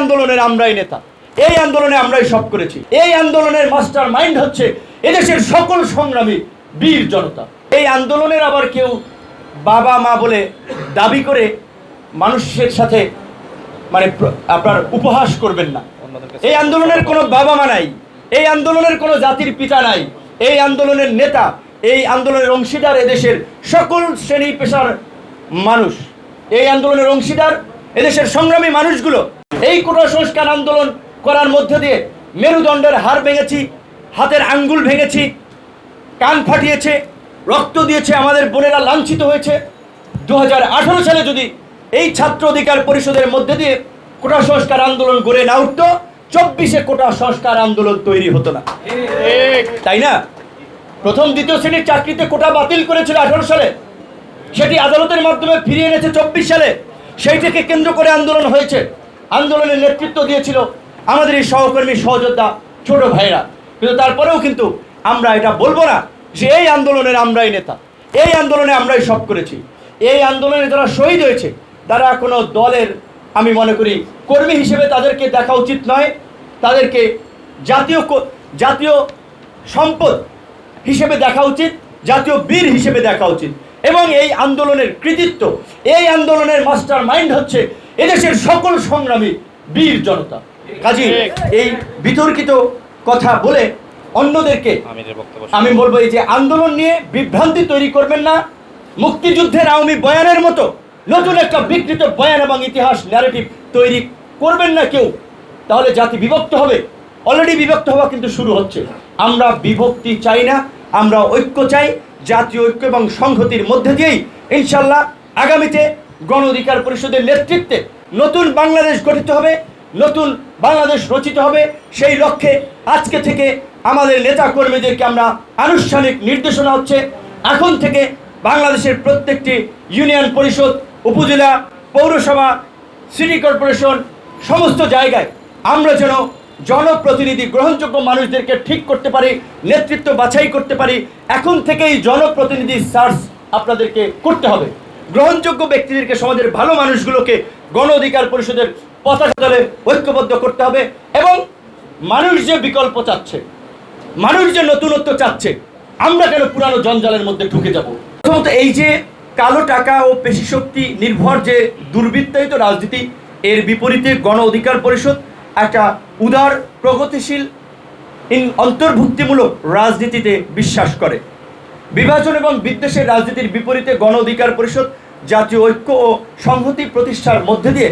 আন্দোলনের আমরাই নেতা এই আন্দোলনে আমরাই সব করেছি। এই আন্দোলনের মাস্টার মাইন্ড হচ্ছে এদেশের সকল সংগ্রামী বীর জনতা। এই আন্দোলনের আবার কেউ বাবা মা বলে দাবি করে মানুষের সাথে মানে আপনার উপহাস করবেন না। এই আন্দোলনের কোনো বাবা মা নাই এই আন্দোলনের কোনো জাতির পিতা নাই এই আন্দোলনের নেতা এই আন্দোলনের অংশীদার এদেশের সকল শ্রেণি পেশার মানুষ। এই আন্দোলনের অংশীদার এদেশের সংগ্রামী মানুষগুলো এই কোটা সংস্কার আন্দোলন করার মধ্যে দিয়ে মেরুদণ্ডের হাড় ভেঙেছি, হাতের আঙ্গুল ভেঙেছি, কান ফাটিয়েছে, রক্ত দিয়েছে আমাদের বোনেরা লাঞ্ছিত হয়েছে। দু হাজার আঠারো সালে যদি এই ছাত্র অধিকার পরিষদের মধ্যে দিয়ে কোটা সংস্কার আন্দোলন গড়ে না উঠতো, চব্বিশে কোটা সংস্কার আন্দোলন তৈরি হতো না। তাই না? প্রথম, দ্বিতীয় শ্রেণির চাকরিতে কোটা বাতিল করেছিল আঠারো সালে। সেটি আদালতের মাধ্যমে ফিরিয়ে এনেছে চব্বিশ সালে। সেইটাকে কেন্দ্র করে আন্দোলন হয়েছে। আন্দোলনের নেতৃত্ব দিয়েছিল আমাদের এই সহকর্মী সহযোদ্ধা ছোট ভাইরা কিন্তু তারপরেও কিন্তু আমরা এটা বলব না যে এই আন্দোলনের আমরাই নেতা। এই আন্দোলনে আমরাই সব করেছি। এই আন্দোলনে যারা শহীদ হয়েছে, তারা কোনো দলের, আমি মনে করি, কর্মী হিসেবে তাদেরকে দেখা উচিত নয়। তাদেরকে জাতীয় জাতীয় সম্পদ হিসেবে দেখা উচিত, জাতীয় বীর হিসেবে দেখা উচিত। এবং এই আন্দোলনের কৃতিত্ব, এই আন্দোলনের মাস্টার মাইন্ড হচ্ছে এদেশের সকল সংগ্রামী বীর জনতা। কাজী এই বিতর্কিত কথা বলে অন্যদেরকে আমি বলব এই যে আন্দোলন নিয়ে বিভ্রান্তি তৈরি করবেন না। মুক্তিযুদ্ধের আওয়ামী বয়ানের মতো নতুন একটা বিকৃত বয়ান এবং ইতিহাস ন্যারেটিভ তৈরি করবেন না কেউ। তাহলে জাতি বিভক্ত হবে। অলরেডি বিভক্ত হওয়া কিন্তু শুরু হচ্ছে। আমরা বিভক্তি চাই না আমরা ঐক্য চাই। জাতীয় ঐক্য এবং সংহতির মধ্যে দিয়েই ইনশাল্লাহ আগামীতে গণ অধিকার পরিষদের নেতৃত্বে নতুন বাংলাদেশ গঠিত হবে, নতুন বাংলাদেশ রচিত হবে। সেই লক্ষ্যে আজকে থেকে আমাদের নেতা কর্মীদেরকে আমরা আনুষ্ঠানিক নির্দেশনা হচ্ছে। এখন থেকে বাংলাদেশের প্রত্যেকটি ইউনিয়ন পরিষদ, উপজেলা, পৌরসভা, সিটি কর্পোরেশন, সমস্ত জায়গায় আমরা যেন জনপ্রতিনিধি গ্রহণযোগ্য মানুষদেরকে ঠিক করতে পারি, নেতৃত্ব বাছাই করতে পারি। এখন থেকেই জনপ্রতিনিধি সার্চ আপনাদেরকে করতে হবে। গ্রহণযোগ্য ব্যক্তিদেরকে, সমাজের ভালো মানুষগুলোকে গণ অধিকার পরিষদের পতাকা দলে ঐক্যবদ্ধ করতে হবে এবং মানুষ যে বিকল্প চাচ্ছে, মানুষ যে নতুনত্ব চাচ্ছে, আমরা কেন পুরানো জঞ্জালের মধ্যে ঢুকে যাব? প্রথমত এই যে কালো টাকা ও পেশি শক্তি নির্ভর যে দুর্বৃত্তায়িত রাজনীতি, এর বিপরীতে গণ অধিকার পরিষদ একটা উদার, প্রগতিশীল অন্তর্ভুক্তিমূলক রাজনীতিতে বিশ্বাস করে। বিভাজন এবং বিদ্বেষের রাজনীতির বিপরীতে গণ অধিকার পরিষদ, জাতীয় ঐক্য ও সংহতি প্রতিষ্ঠার মধ্যে দিয়ে